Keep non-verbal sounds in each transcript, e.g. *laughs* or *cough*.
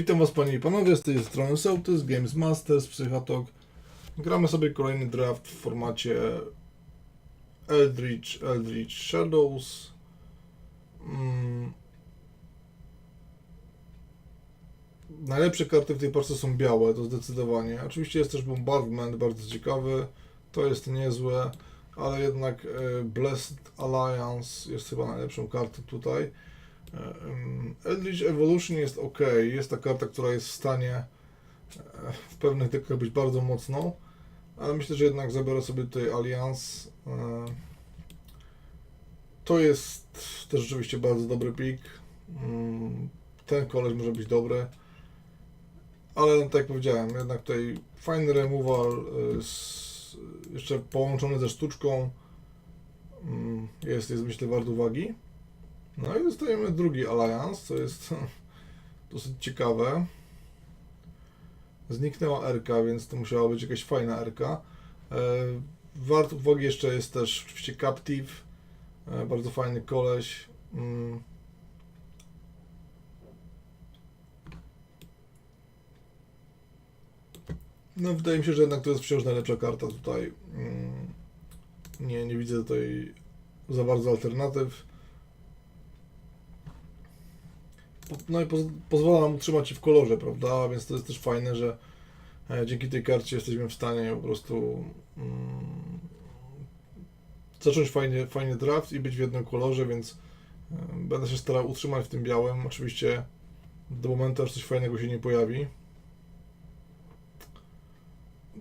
Witam Was Panie i Panowie, z tej strony Sołtys, Games Masters, Psychatok. Gramy sobie kolejny draft w formacie Eldritch, Eldritch Shadows. Mm. Najlepsze karty w tej parce są białe, to zdecydowanie. Oczywiście jest też Bombardment, bardzo ciekawy, to jest niezłe, ale jednak e, Blessed Alliance jest chyba najlepszą kartą tutaj. Em, Eldritch Evolution jest ok. Jest ta karta, która jest w stanie e, w pewnych dekach być bardzo mocną, ale myślę, że jednak zabiorę sobie tutaj Alliance. E, To jest też rzeczywiście bardzo dobry pick. Mm, Ten koleś może być dobry, ale tak jak powiedziałem, jednak tutaj fajny removal, e, z, jeszcze połączony ze sztuczką. mm, Jest, jest myślę wart uwagi. No i dostajemy drugi Alliance, co jest *laughs* dosyć ciekawe. Zniknęła RK, więc to musiała być jakaś fajna RK. E, Wart uwagi jeszcze jest też oczywiście Captive. E, Bardzo fajny koleś. Mm. No wydaje mi się, że jednak to jest wciąż najlepsza karta tutaj. Mm. Nie, nie widzę tutaj za bardzo alternatyw. Po- no i poz pozwala nam utrzymać się w kolorze, prawda? Więc to jest też fajne, że e, dzięki tej karcie jesteśmy w stanie po prostu mm, zacząć fajnie, fajny draft i być w jednym kolorze, więc e, będę się starał utrzymać w tym białym. Oczywiście do momentu, aż coś fajnego się nie pojawi.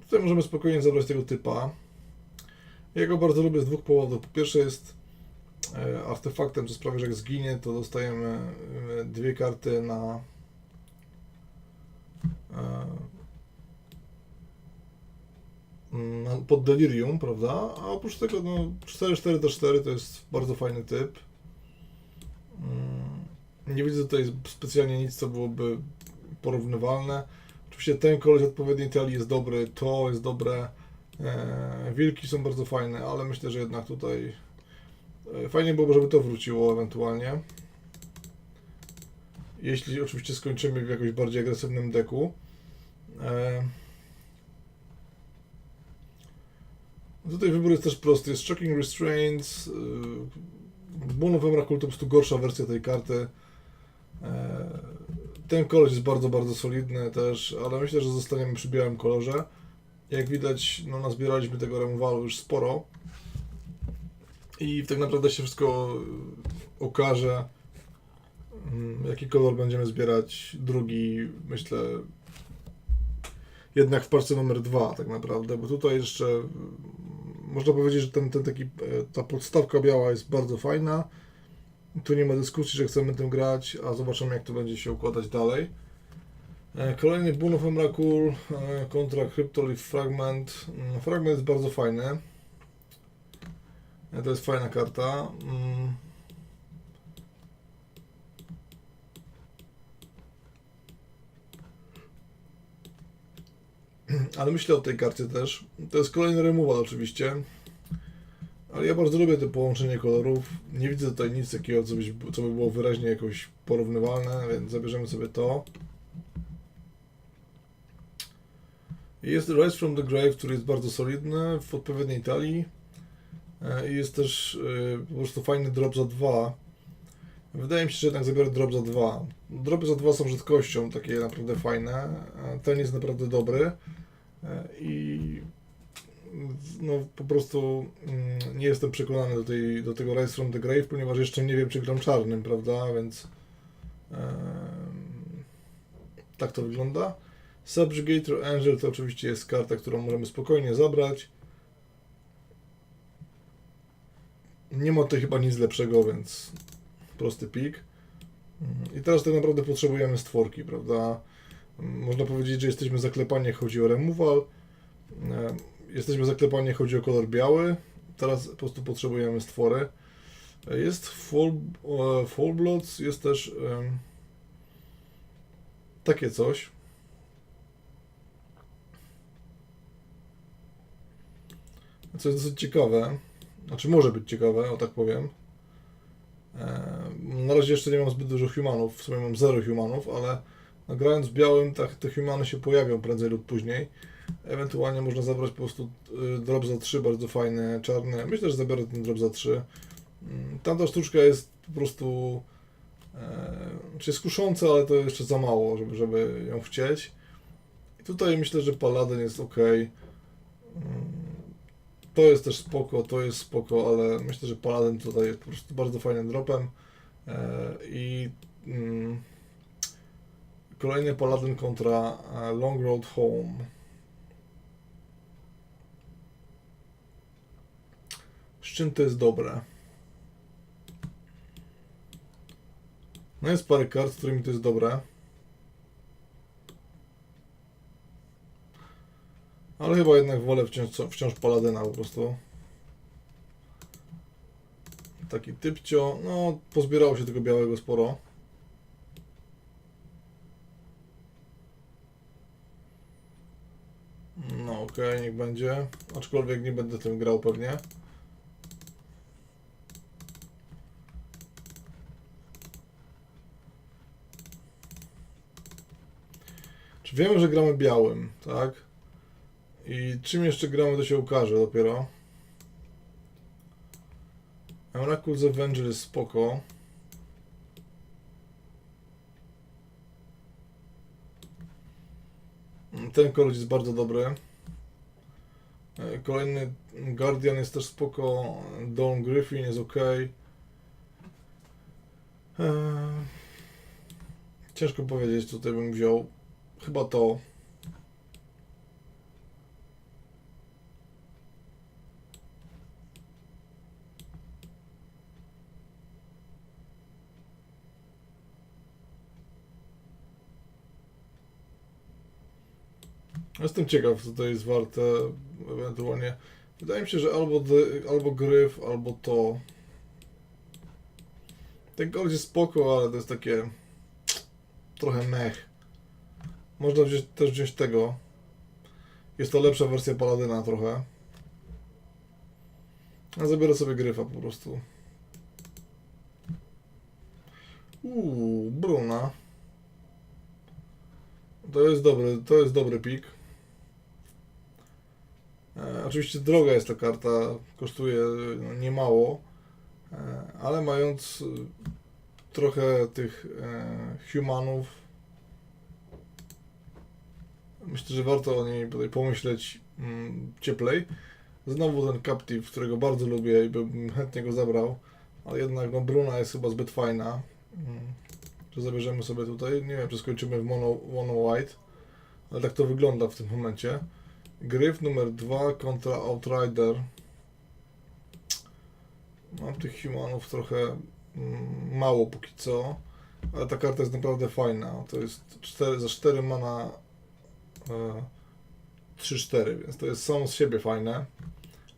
Tutaj możemy spokojnie zabrać tego typa. Ja go bardzo lubię z dwóch powodów. Po pierwsze jest artefaktem, co sprawia, że jak zginie, to dostajemy e, dwie karty na e, na- pod delirium, prawda? A oprócz tego, no, 4-4-4 to jest bardzo fajny typ. Mm, Nie widzę tutaj specjalnie nic, co byłoby porównywalne. Oczywiście ten koleś odpowiedniej talii jest dobry, to jest dobre. E, wilki są bardzo fajne, ale myślę, że jednak tutaj e, fajnie byłoby, żeby to wróciło ewentualnie. Jeśli oczywiście skończymy w jakoś bardziej agresywnym deku. E, Tutaj wybór jest też prosty. Jest Shocking Restraints. Yy, Boon of Emrakul to gorsza wersja tej karty. E, Ten kolor jest bardzo, bardzo solidny też, ale myślę, że zostaniemy przy białym kolorze. Jak widać, no nazbieraliśmy tego remowalu już sporo. I tak naprawdę się wszystko okaże, mm, jaki kolor będziemy zbierać. Drugi, myślę, jednak w parce numer dwa tak naprawdę, bo tutaj jeszcze mm, można powiedzieć, że ten, ten taki, e, ta podstawka biała jest bardzo fajna. Tu nie ma dyskusji, że chcemy tym grać, a zobaczymy jak to będzie się układać dalej. E, Kolejny Boon of Emrakul e, kontra Cryptolith Fragment. Mm, Fragment jest bardzo fajny. To jest fajna karta. Mm. Ale myślę o tej karcie też. To jest kolejny removal oczywiście. Ale ja bardzo lubię to połączenie kolorów. Nie widzę tutaj nic takiego, co, byś, co by było wyraźnie jakoś porównywalne, więc zabierzemy sobie to. Jest Rise from the Grave, który jest bardzo solidny, w odpowiedniej talii. E, I jest też e, po prostu fajny drop za dwa. Wydaje mi się, że jednak zabiorę drop za dwa. Dropy za dwa są rzadkością, takie naprawdę fajne. E, Ten jest naprawdę dobry. I no po prostu mm, nie jestem przekonany do, tej, do tego Rise from the Grave, ponieważ jeszcze nie wiem, czy gram czarnym, prawda? Więc tak to wygląda. Subjugator Angel to oczywiście jest karta, którą możemy spokojnie zabrać. Nie ma tutaj chyba nic lepszego, więc prosty pik. Mhm. I teraz tak naprawdę potrzebujemy stworki, prawda? Można powiedzieć, że jesteśmy zaklepani, chodzi o removal. E, Jesteśmy zaklepani, chodzi o kolor biały. Teraz po prostu potrzebujemy stwory. E, Jest full, e, full Bloods, jest też em, takie coś. Co jest dosyć ciekawe. Znaczy może być ciekawe, o tak powiem. E, Na razie jeszcze nie mam zbyt dużo humanów, w sumie mam zero humanów, ale no, grając białym, tak, te humany się pojawią prędzej lub później. Ewentualnie można zabrać po prostu y, drop za 3, bardzo fajny, czarny. Myślę, że zabiorę ten drop za 3. Mm, Tamta sztuczka jest po prostu e, czy jest kusząca, ale to jeszcze za mało, żeby, żeby ją chcieć. I tutaj myślę, że Paladin jest ok. To jest też spoko, to jest spoko, ale myślę, że Paladin tutaj jest po prostu bardzo fajnym dropem. E, I mm, kolejny Paladin kontra e, Long Road Home. Z czym to jest dobre? No jest parę kart, z którymi to jest dobre. Ale chyba jednak wolę wciąż, wciąż Paladyna po prostu. Taki typcio. No, pozbierało się tego białego sporo. No okej, niech będzie. Aczkolwiek nie będę tym grał pewnie. Czy wiemy, że gramy białym, tak? I czym jeszcze gramy, to się ukaże dopiero. Oracle's Avenger jest spoko. Ten koleś jest bardzo dobry. E, Kolejny Guardian jest też spoko. Dawn Griffin jest ok. Ciężko powiedzieć, tutaj bym wziął. Chyba to. Jestem ciekaw, co to jest warte ewentualnie. Wydaje mi się, że albo, dy- albo gryf, albo to. Ten gold jest spoko, ale to jest takie trochę mech. Można wziąć, też wziąć tego. Jest to lepsza wersja Paladyna trochę. A zabiorę sobie gryfa po prostu. Uuu, Bruna. To jest dobry, to jest dobry pik. E, oczywiście droga jest ta karta, kosztuje no, niemało, e, ale mając e, trochę tych humanów, myślę, że warto o niej tutaj pomyśleć mm, cieplej. Znowu ten Captive, którego bardzo lubię i bym *laughs* chętnie go zabrał, ale jednak no, Bruna jest chyba zbyt fajna. Mm, zabierzemy sobie tutaj. Nie wiem, czy skończymy w mono, mono white, ale tak to wygląda w tym momencie. Gryf numer 2 kontra Outrider. Mam tych humanów trochę mm, mało póki co, ale ta karta jest naprawdę fajna. To jest 4, za 4 mana e, 3-4, więc to jest samo z siebie fajne.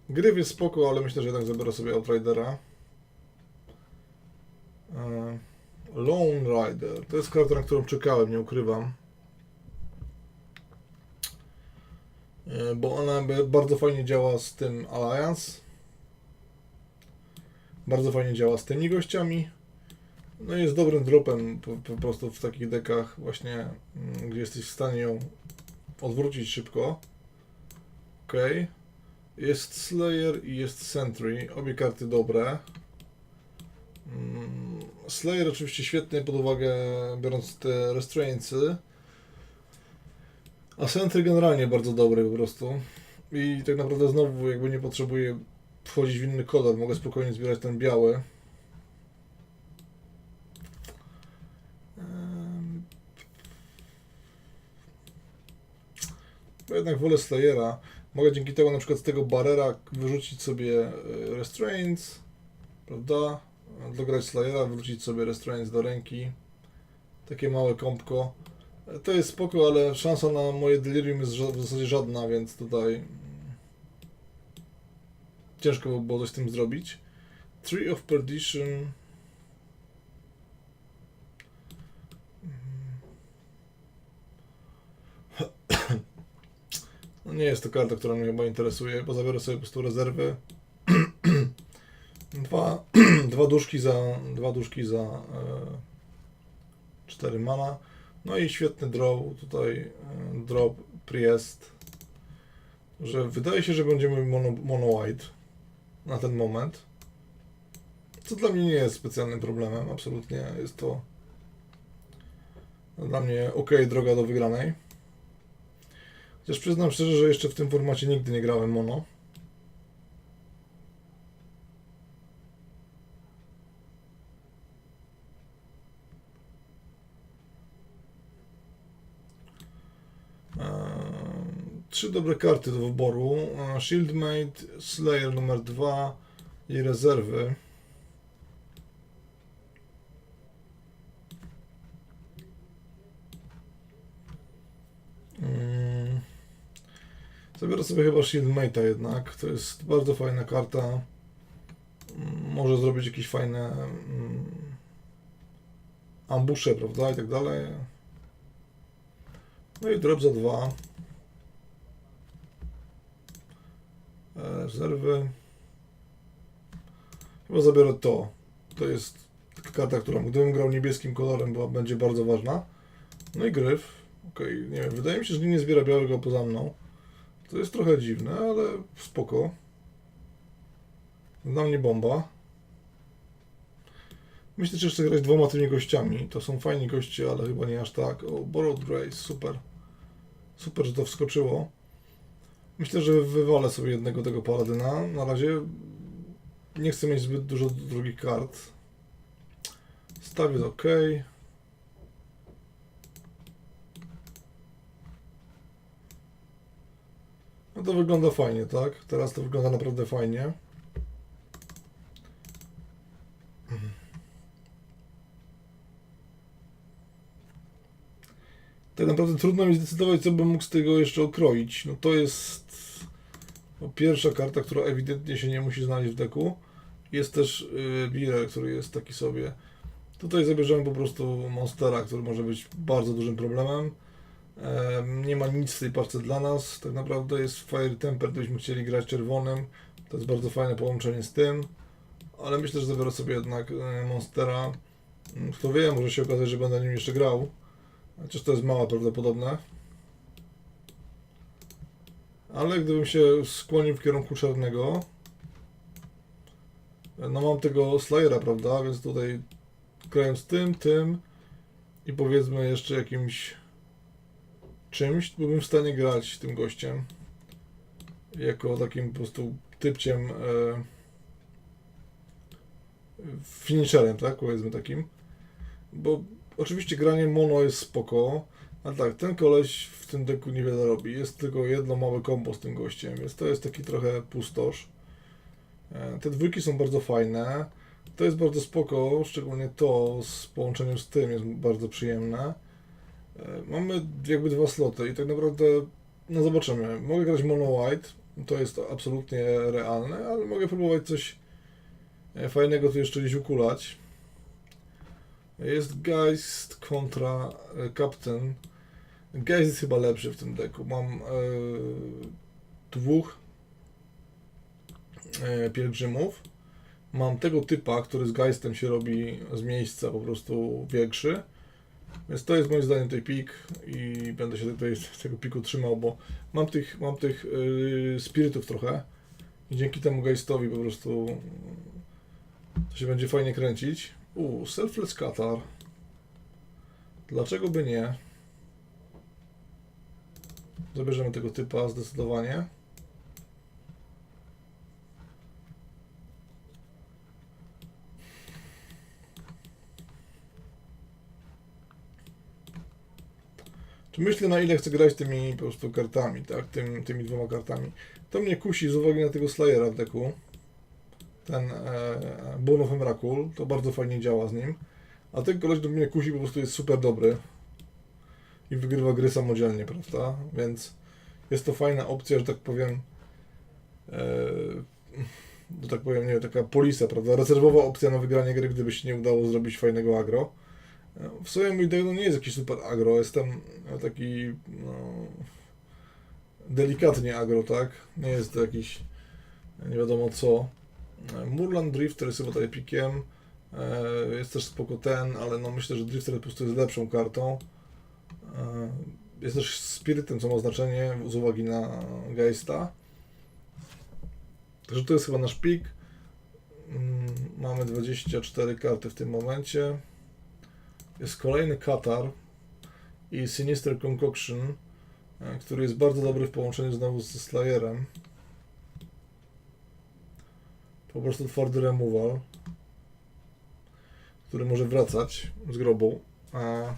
Gryf jest spoko, ale myślę, że jednak zabiorę sobie Outridera. E, Lone Rider. To jest karta, na którą czekałem, nie ukrywam. Bo ona bardzo fajnie działa z tym Alliance. Bardzo fajnie działa z tymi gościami. No i jest dobrym dropem po, po prostu w takich dekach właśnie, mm, gdzie jesteś w stanie ją odwrócić szybko. Ok. Jest Slayer i jest Sentry. Obie karty dobre. Mm, Slayer oczywiście świetny pod uwagę biorąc te restrainsy. A Sentry generalnie bardzo dobry po prostu. I tak naprawdę znowu jakby nie potrzebuję wchodzić w inny kolor, mogę spokojnie zbierać ten biały. Bo jednak wolę Slayera. Mogę dzięki temu na przykład z tego barera wyrzucić sobie e, restraints, prawda? Dograć Slayera, wrócić sobie restraints do ręki. Takie małe kąpko. To jest spoko, ale szansa na moje delirium jest w zasadzie żadna, więc tutaj ciężko by było coś z tym zrobić. Tree of Perdition. *clears throat* No nie jest to karta, która mnie chyba interesuje, bo zabiorę sobie po prostu rezerwy. *clears throat* dwa, *clears throat* dwa duszki za dwa duszki za e, 4 mana. No i świetny draw, tutaj e, drop Priest, że wydaje się, że będziemy mono, mono white na ten moment. Co dla mnie nie jest specjalnym problemem, absolutnie jest to dla mnie ok droga do wygranej. Chociaż przyznam szczerze, że jeszcze w tym formacie nigdy nie grałem mono. Trzy dobre karty do wyboru. Shieldmate, Slayer numer 2 i rezerwy. Mm. Zabiorę sobie chyba Shieldmate'a jednak. To jest bardzo fajna karta. Mm, Może zrobić jakieś fajne mm, ambusze, prawda? I tak dalej. No i drop za dwa. E, Rezerwy. Chyba zabiorę to. To jest karta, która gdybym grał niebieskim kolorem, była, będzie bardzo ważna. No i gryf. Okej, nie wiem, wydaje mi się, że nie zbiera białego poza mną. To jest trochę dziwne, ale spoko. Dla mnie bomba. Myślę, że chcę grać dwoma tymi gościami. To są fajni goście, ale chyba nie aż tak. O, Borrowed Grace, super. Super, że to wskoczyło. Myślę, że wywalę sobie jednego tego paladyna. Na razie nie chcę mieć zbyt dużo drugich kart. Staw jest ok. No to wygląda fajnie, tak? Teraz to wygląda naprawdę fajnie. Tak naprawdę trudno mi zdecydować, co bym mógł z tego jeszcze okroić. No to jest pierwsza karta, która ewidentnie się nie musi znaleźć w deku. Jest też yy, Bire, który jest taki sobie. Tutaj zabierzemy po prostu Monstera, który może być bardzo dużym problemem. Em, Nie ma nic w tej parce dla nas. Tak naprawdę jest Fire Temper, gdybyśmy chcieli grać czerwonym. To jest bardzo fajne połączenie z tym. Ale myślę, że zabiorę sobie jednak e, Monstera. Mm, Kto wie, może się okazać, że będę nim jeszcze grał. Chociaż to jest mało prawdopodobne. Ale gdybym się skłonił w kierunku czarnego, no mam tego Slayera, prawda? Więc tutaj grając tym, tym i powiedzmy jeszcze jakimś czymś, byłbym w stanie grać tym gościem. Jako takim po prostu typciem e, finisherem, tak? Powiedzmy takim. Bo oczywiście granie mono jest spoko, ale tak, ten koleś w tym deku niewiele robi. Jest tylko jedno małe combo z tym gościem, więc to jest taki trochę pustosz. E, Te dwójki są bardzo fajne. To jest bardzo spoko, szczególnie to z połączeniem z tym jest bardzo przyjemne. E, Mamy jakby dwa sloty i tak naprawdę, no zobaczymy. Mogę grać mono white, to jest absolutnie realne, ale mogę próbować coś e, fajnego tu jeszcze gdzieś ukulać. Jest Geist kontra Captain. Geist jest chyba lepszy w tym deku. Mam e, dwóch e, pielgrzymów. Mam tego typa, który z Geistem się robi z miejsca po prostu większy. Więc to jest moim zdaniem tej pik i będę się tutaj *laughs* tego piku trzymał, bo mam tych, mam tych yy, spirytów trochę i dzięki temu Geistowi po prostu mm, to się będzie fajnie kręcić. U, Selfless Qatar. Dlaczego by nie? Zabierzemy tego typa zdecydowanie. Czy myślę na ile chcę grać tymi po prostu kartami, tak? Tym, tymi dwoma kartami. To mnie kusi z uwagi na tego Slayera w deku. Ten e, Bone of Emrakul, to bardzo fajnie działa z nim. A ten koleś do mnie kusi po prostu jest super dobry. I wygrywa gry samodzielnie, prawda? Więc jest to fajna opcja, że tak powiem. E, że tak powiem, nie taka polisa, prawda? Rezerwowa opcja na wygranie gry, gdyby się nie udało zrobić fajnego agro. E, W sumie mój deck no nie jest jakiś super agro, jestem taki no, delikatnie agro, tak? Nie jest to jakiś nie wiadomo co. E, Murland Drifter jest chyba tutaj pikiem. E, Jest też spoko ten, ale no myślę, że Drifter po prostu jest lepszą kartą. E, Jest też spirytem, co ma znaczenie z uwagi na Geista. Także to jest chyba nasz pik. Mm, Mamy 24 karty w tym momencie. Jest kolejny Katar i Sinister Concoction, e, który jest bardzo dobry w połączeniu znowu ze Slayerem. Po prostu twardy removal, który może wracać z grobu. A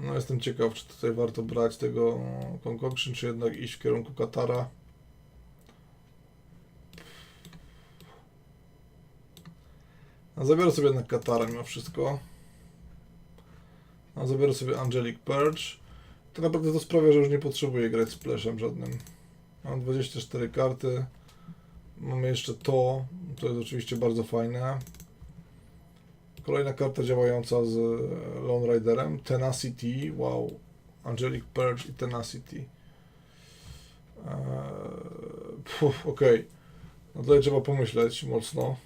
No jestem ciekaw, czy tutaj warto brać tego Concoction, czy jednak iść w kierunku Katara. A zabiorę sobie jednak Katara mimo wszystko. A zabiorę sobie Angelic Purge. To naprawdę to sprawia, że już nie potrzebuję grać splashem żadnym. Mam 24 karty. Mamy jeszcze to. To jest oczywiście bardzo fajne. Kolejna karta działająca z e, Lone Riderem. Tenacity. Wow. Angelic Purge i Tenacity. Eee, Okej. No tutaj trzeba pomyśleć mocno.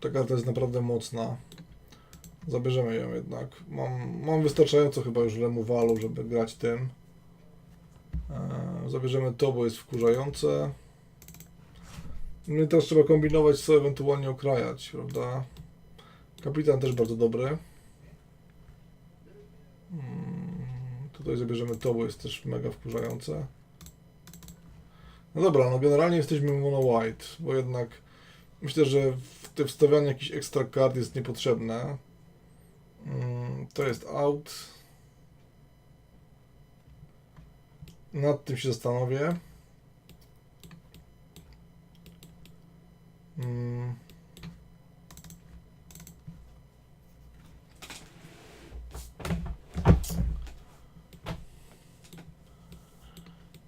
Ta karta jest naprawdę mocna. Zabierzemy ją jednak. Mam, mam wystarczająco chyba już remowalu, żeby grać tym. Eee, zabierzemy to, bo jest wkurzające. No i teraz trzeba kombinować, co ewentualnie okrajać, prawda? Kapitan też bardzo dobry. Mm, Tutaj zabierzemy to, bo jest też mega wkurzające. No dobra, no generalnie jesteśmy mono white, bo jednak myślę, że te wstawianie jakichś ekstra kart jest niepotrzebne. Mm, To jest out. Nad tym się zastanowię. Mm.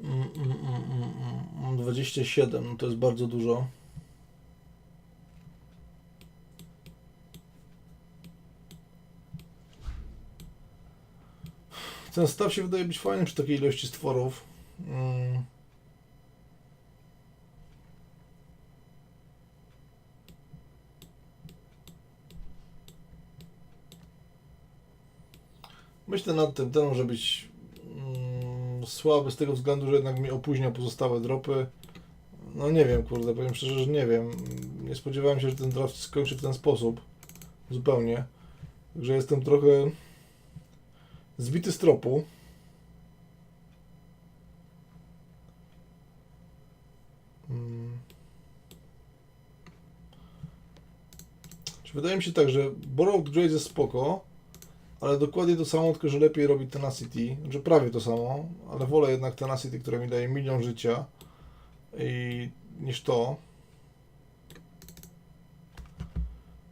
Mm, mm, mm, mm, mm. 27, no to jest bardzo dużo. Ten staw się wydaje być fajny przy takiej ilości stworów. Mm. Myślę nad tym, ten może być mm, słaby z tego względu, że jednak mi opóźnia pozostałe dropy. No nie wiem, kurde, powiem szczerze, że nie wiem. Nie spodziewałem się, że ten draft skończy w ten sposób. Zupełnie. Także jestem trochę zbity z tropu. Mm. Czy Wydaje mi się tak, że Borrowed Grace jest spoko, ale dokładnie to samo, tylko że lepiej robi Tenacity, że prawie to samo, ale wolę jednak Tenacity, które mi daje milion życia i niż to.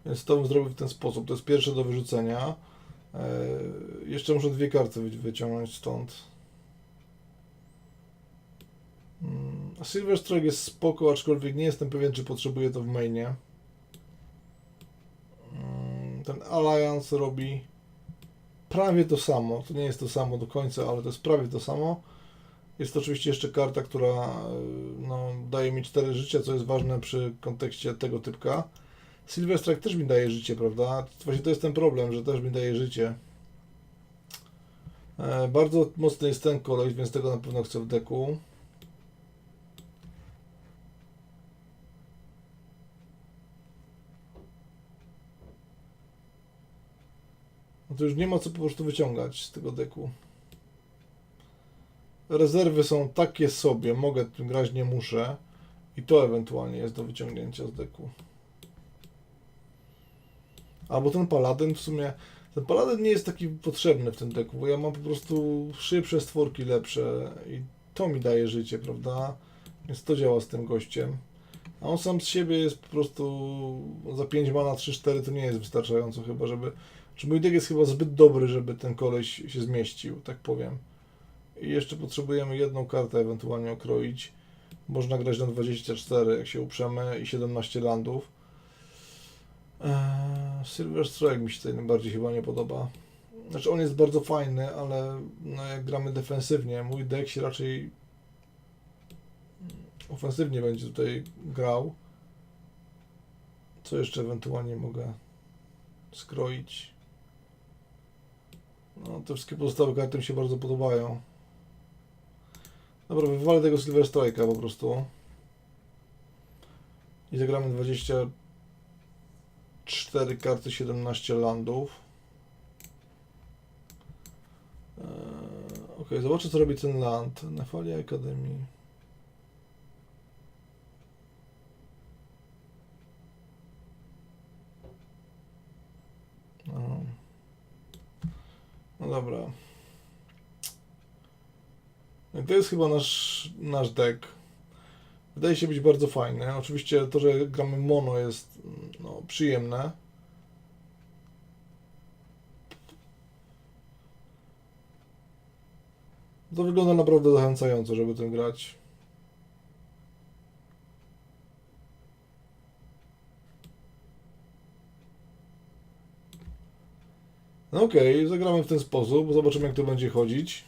Więc to bym zrobił w ten sposób. To jest pierwsze do wyrzucenia. E, jeszcze muszę dwie karty wy- wyciągnąć stąd. Mm, Silver Strike jest spoko, aczkolwiek nie jestem pewien, czy potrzebuję to w mainie. Mm, Ten Alliance robi prawie to samo. To nie jest to samo do końca, ale to jest prawie to samo. Jest to oczywiście jeszcze karta, która e, no, daje mi 4 życia, co jest ważne przy kontekście tego typka. Silver Strike też mi daje życie, prawda? Właśnie to jest ten problem, że też mi daje życie. E, bardzo mocny jest ten koleś, więc tego na pewno chcę w deku. To już nie ma co po prostu wyciągać z tego deku. Rezerwy są takie sobie, mogę tym grać, nie muszę. I to ewentualnie jest do wyciągnięcia z deku. Albo ten paladyn w sumie. Ten paladyn nie jest taki potrzebny w tym deku, bo ja mam po prostu szybsze stworki lepsze i to mi daje życie, prawda? Więc to działa z tym gościem. A on sam z siebie jest po prostu za 5 mana 3-4 to nie jest wystarczająco chyba, żeby. Czy mój deck jest chyba zbyt dobry, żeby ten koleś się zmieścił, tak powiem. I jeszcze potrzebujemy jedną kartę ewentualnie okroić. Można grać na 24, jak się uprzemy, i 17 landów. Eee, Silver Strike mi się tutaj najbardziej chyba nie podoba. Znaczy on jest bardzo fajny, ale no jak gramy defensywnie, mój deck się raczej ofensywnie będzie tutaj grał. Co jeszcze ewentualnie mogę skroić? No, te wszystkie pozostałe karty mi się bardzo podobają. Dobra, wywalę tego Silver Strike'a po prostu. I zagramy 24 karty, 17 landów. Eee, ok, zobaczę co robi ten land. Nefalia Akademii. No dobra. No i to jest chyba nasz, nasz deck. Wydaje się być bardzo fajny. Oczywiście to, że gramy mono jest no, przyjemne. To wygląda naprawdę zachęcająco, żeby tym grać. No okej, zagramy w ten sposób, zobaczymy jak to będzie chodzić.